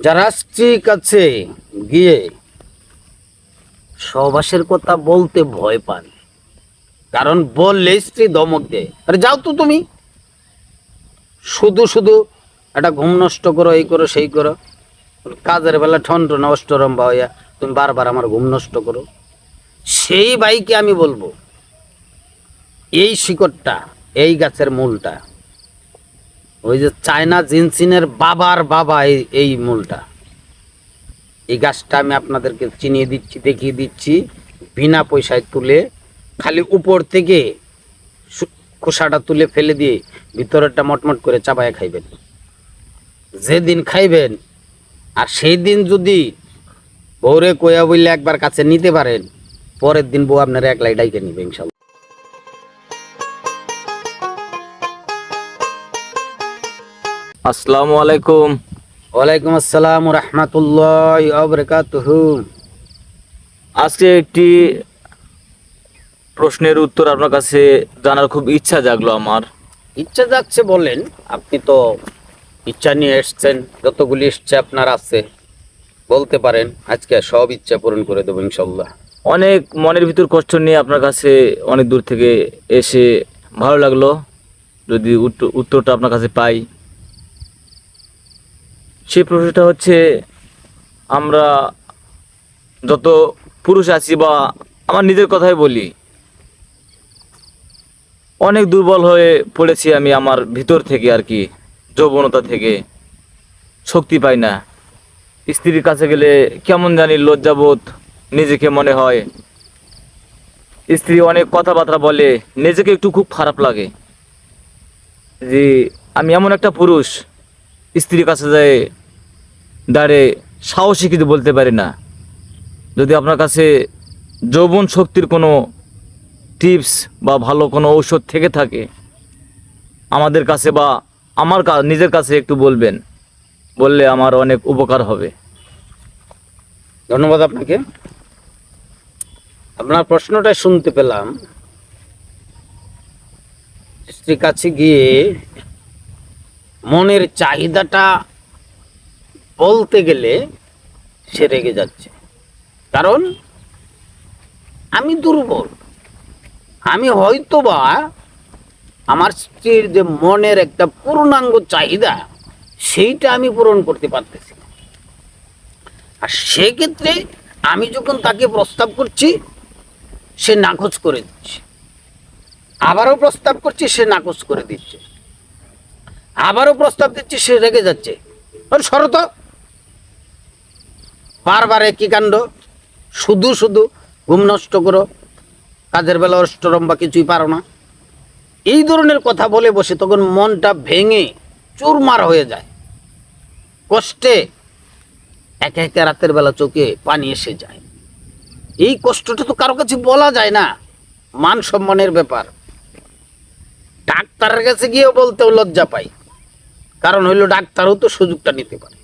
যারা স্ত্রীর কাছে গিয়ে সহবাসের কথা বলতে ভয় পান। কারণ বললে স্ত্রী ধমক দেয়। আরে যাও তো তুমি। শুধু শুধু একটা ঘুম নষ্ট করো, এই করো, সেই করো। কাজের বেলা ঠন ঠন অষ্টরম্বা হইয়া তুমি বারবার আমার ঘুম নষ্ট করো। সেই বাইকে আমি বলব, এই শিকড়টা, এই গাছের মূলটা ওই যে চায়না জিনসিনের বাবার বাবা এই এই মূলটা। এই গাছটা আমি আপনাদেরকে চিনিয়ে দিচ্ছি, দেখিয়ে দিচ্ছি, বিনা পয়সায় তুলে, খালি উপর থেকে খোসাটা তুলে ফেলে দিয়ে ভিতরেরটা মটমট করে চাবায় খাইবেন। যেদিন খাইবেন, আর সেই দিন যদি বউরে কয়া বললে একবার কাছে নিতে পারেন, পরের দিন বউ আপনার একলাই ডাইকে নিবে ইনশাল্লাহ। আসসালামু আলাইকুম। ওয়ালাইকুম আসসালাম রহমতুল্লাহ আবরকাতুহু আজকে একটি প্রশ্নের উত্তর আপনার কাছে জানার খুব ইচ্ছা জাগলো আমার। ইচ্ছা যাচ্ছে বলেন আপনি তো ইচ্ছা নিয়ে এসছেন যতগুলি ইচ্ছা আপনার আছে বলতে পারেন আজকে সব ইচ্ছা পূরণ করে দেবো ইনশাল্লাহ অনেক মনের ভিতর কষ্ট নিয়ে আপনার কাছে অনেক দূর থেকে এসে ভালো লাগল। যদি উত্তর- উত্তরটা আপনার কাছে পাই। সেই প্রশ্নটা হচ্ছে, আমরা যত পুরুষ আছি বা আমার নিজের কথাই বলি, অনেক দুর্বল হয়ে পড়েছি আমি আমার ভিতর থেকে আর কি, যৌবনতা থেকে, শক্তি পাই না। স্ত্রীর কাছে গেলে কেমন জানি লজ্জাবোধ নিজেকে মনে হয়। স্ত্রী অনেক কথাবার্তা বলে, নিজেকে একটু খুব খারাপ লাগে। যে আমি এমন একটা পুরুষ, স্ত্রীর কাছে যায় দাঁড়ে সাহসী কিছু বলতে পারি না। যদি আপনার কাছে যৌবন শক্তির কোনো টিপস বা ভালো কোনো ঔষধ থেকে থাকে, আমাদের কাছে বা আমার নিজের কাছে একটু বলবেন। বললে আমার অনেক উপকার হবে। ধন্যবাদ আপনাকে। আপনার প্রশ্নটা শুনতে পেলাম। স্ত্রীর কাছে গিয়ে মনের চাহিদাটা বলতে গেলে সে রেগে যাচ্ছে। কারণ আমি দুর্বল। আমি হয়তোবা আমার স্ত্রীর যে মনের একটা পূর্ণাঙ্গ চাহিদা, সেইটা আমি পূরণ করতে পারতেছি। আর সেক্ষেত্রে আমি যখন তাকে প্রস্তাব করছি, সে নাকচ করে দিচ্ছে। আবারও প্রস্তাব করছি, সে নাকচ করে দিচ্ছে। আবারও প্রস্তাব দিচ্ছে, সে রেগে যাচ্ছে। শরত বারবার একই কাণ্ড? শুধু শুধু ঘুম নষ্ট করো, কাজের বেলা অষ্টরম বা কিছুই পারো না। এই ধরনের কথা বলে বসে তখন মনটা ভেঙে চুরমার হয়ে যায়। কষ্টে একে একে রাতের বেলা চোখে পানি এসে যায়। এই কষ্টটা তো কারও কাছে বলা যায় না, মান সম্মানের ব্যাপার। ডাক্তারের কাছে গিয়েও বলতেও লজ্জা পাই। কারণ হইল ডাক্তারও তো সুযোগটা নিতে পারে।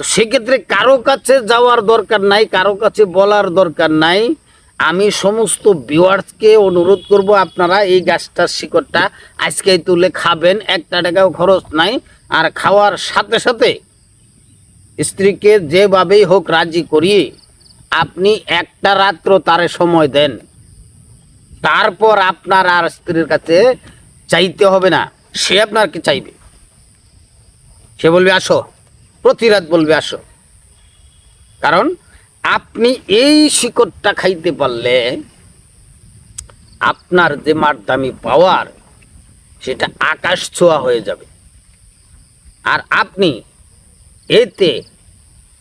তো সেক্ষেত্রে কারও কাছে যাওয়ার দরকার নাই, কারও কাছে বলার দরকার নাই। আমি সমস্ত ভিউয়ার্সকে অনুরোধ করব, আপনারা এই গাছটার শিকড়টা আজকেই তুলে খাবেন। একটা টাকাও খরচ নাই। আর খাওয়ার সাথে সাথে স্ত্রীকে যেভাবেই হোক রাজি করিয়ে আপনি একটা রাত্র তারে সময় দেন। তারপর আপনার আর স্ত্রীর কাছে চাইতে হবে না। সে আপনার কি চাইবে? সে বলবে, আসো। প্রতি রাত বলবে, আসো। কারণ আপনি এই শিকড়টা খাইতে পারলে আপনার যে মারদামি পাওয়ার, সেটা আকাশ ছোঁয়া হয়ে যাবে। আর আপনি এতে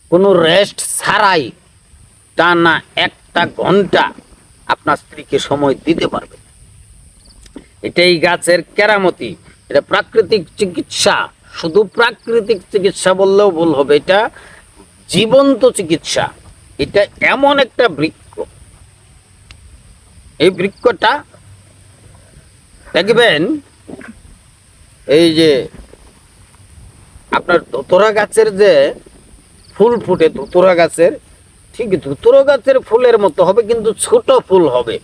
কোনো রেস্ট ছাড়াই টানা একটা ঘণ্টা আপনার স্ত্রীকে সময় দিতে পারবে। এটাই গাছের কেরামতি, এটা প্রাকৃতিক চিকিৎসা। শুধু প্রাকৃতিক চিকিৎসা বললেও ভুল হবে, এটা জীবন্ত চিকিৎসা। এটা এমন একটা বৃক্ষ। এই বৃক্ষটা দেখবেন, এই যে আপনার দোতরা গাছের যে ফুল ফুটে, ধুতুরা গাছের, ঠিক ধুতুরা গাছের ফুলের মতো হবে, কিন্তু ছোট ফুল হবে।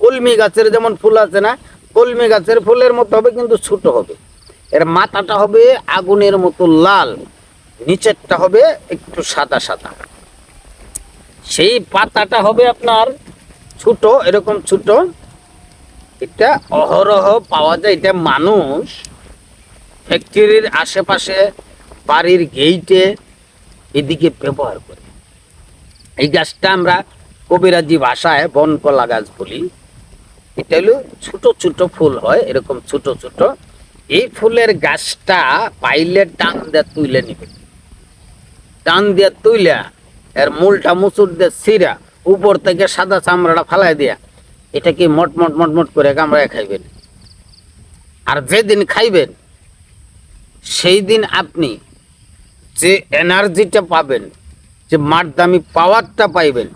কলমি গাছের যেমন ফুল আছে না, কলমি গাছের ফুলের মতো হবে, কিন্তু ছোট হবে। এর মাথাটা হবে আগুনের মতো লাল, নিচেরটা হবে একটু সাদা সাদা। সেই পাতাটা হবে আপনার ছোট, এরকম ছোট। এটা অহরহ পাওয়া যায়, এটা মানুষ ফ্যাক্টরির আশেপাশে, বাড়ির গেইটে এদিকে ব্যবহার করে। এই গাছটা আমরা কবিরাজি ভাষায় বনকলা গাছ বলি। এটা হলো ছোট ছোট ফুল হয়, এরকম ছোট ছোট। এই ফুলের গাছটা পাইলে টান দিয়ে তুলে নিবে। টান দিয়ে তুইলা এর মূলটা মুচুর দিয়ে ছিঁড়া, উপর থেকে সাদা চামড়াটা ফালাই দিয়া এটাকে মট মট মট মট করে কামড়ায় খাইবেন। আর যেদিন খাইবেন সেই দিন আপনি যে এনার্জিটা পাবেন, যে মারদামি পাওয়ারটা পাইবেন,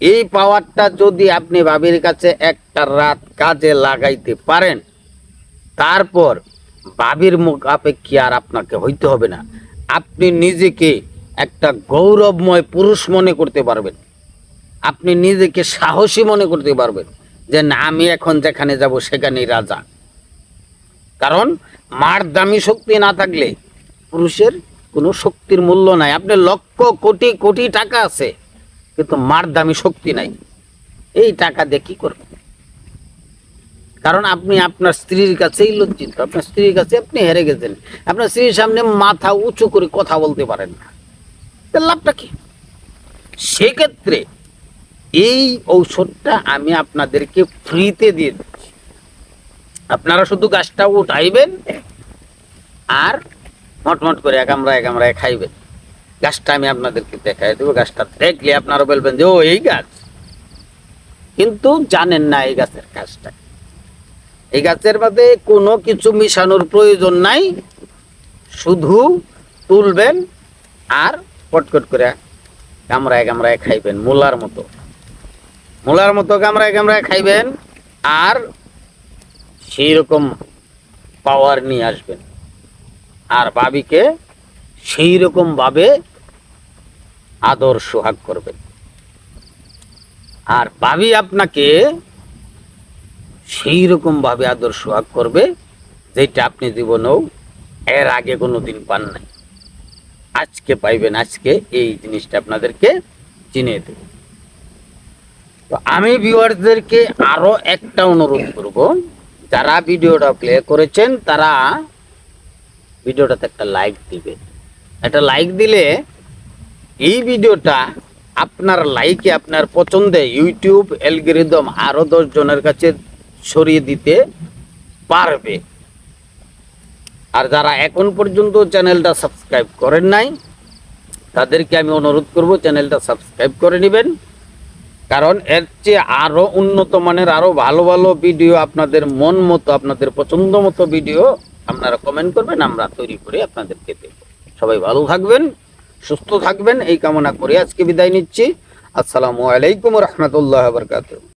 এই পাওয়ারটা যদি আপনি বাবির কাছে একটা রাত কাজে লাগাইতে পারেন, তারপর বাবির মুখ আপেক্ষী আর আপনাকে হইতে হবে না? আপনি নিজেকে একটা গৌরবময় পুরুষ মনে করতে পারবেন। আপনি নিজেকে সাহসী মনে করতে পারবেন যে না, আমি এখন যেখানে যাব সেখানেই রাজা। কারণ মার দামি শক্তি না থাকলে পুরুষের কোনো শক্তির মূল্য নাই। আপনার লক্ষ কোটি কোটি টাকা আছে, কিন্তু মার দামি শক্তি নাই। এই টাকা দিয়ে কি করবেন? কারণ আপনি আপনার স্ত্রীর কাছেই লজ্জিত, আপনার স্ত্রীর কাছে আপনি হেরে গেছেন। আপনার স্ত্রীর সামনে মাথা উঁচু করে কথা বলতে পারেন না। লাভটা কি? সেক্ষেত্রে এই ঔষধটা আমি আপনাদেরকে ফ্রিতে দিয়ে দিচ্ছি। আপনারা শুধু গাছটা উঠাইবেন আর মটমট করে একামরা একামরায় খাইবেন। গাছটা আমি আপনাদেরকে দেখাই দেবো। গাছটা দেখলে আপনারা বলবেন যে, ও, এই গাছ। কিন্তু জানেন না এই গাছের গাছটা এই গাছের মধ্যে কোনো কিছু মিশানোর প্রয়োজন নাই। শুধু তুলবেন আর পটকট করে কামড়ায় কামড়ায় খাইবেন, মূলার মতো। মূলার মতো কামড়ায় কামড়ায় খাইবেন আর সেই রকম পাওয়ার নিয়ে আসবেন। আর বাবিকে সেই রকম ভাবে আদর সোহাগ করবেন। আর বাবি আপনাকে সেই রকম ভাবে আদর সোহাগ করবে, যেটা আপনি জীবনেও এর আগে কোনো দিন পান নাই। আজকে পাইবেন, আজকে এই জিনিসটা আপনাদেরকে চিনে দেব। তো আমি ভিউয়ারদেরকে আরও একটা অনুরোধ করব, যারা ভিডিওটা প্লে করেছেন, তারা ভিডিওটাতে একটা লাইক দিবে একটা লাইক দিলে এই ভিডিওটা আপনার লাইকে, আপনার পছন্দে ইউটিউব অ্যালগোরিদম আরও দশ জনের কাছে ছড়িয়ে দিতে পারবে। আর যারা এখন পর্যন্ত চ্যানেলটা সাবস্ক্রাইব করেন নাই, তাদেরকে আমি অনুরোধ করব চ্যানেলটা সাবস্ক্রাইব করে নেবেন। কারণ এর চেয়ে আরও উন্নত মানের, আরও ভালো ভালো ভিডিও আপনাদের মন মতো, আপনাদের পছন্দ মতো ভিডিও আপনারা কমেন্ট করবেন, আমরা তৈরি করে আপনাদেরকে দেব। সবাই ভালো থাকবেন, সুস্থ থাকবেন, এই কামনা করে আজকে বিদায় নিচ্ছি। আসসালামু আলাইকুম রহমতুল্লাহ বরকাতুহ।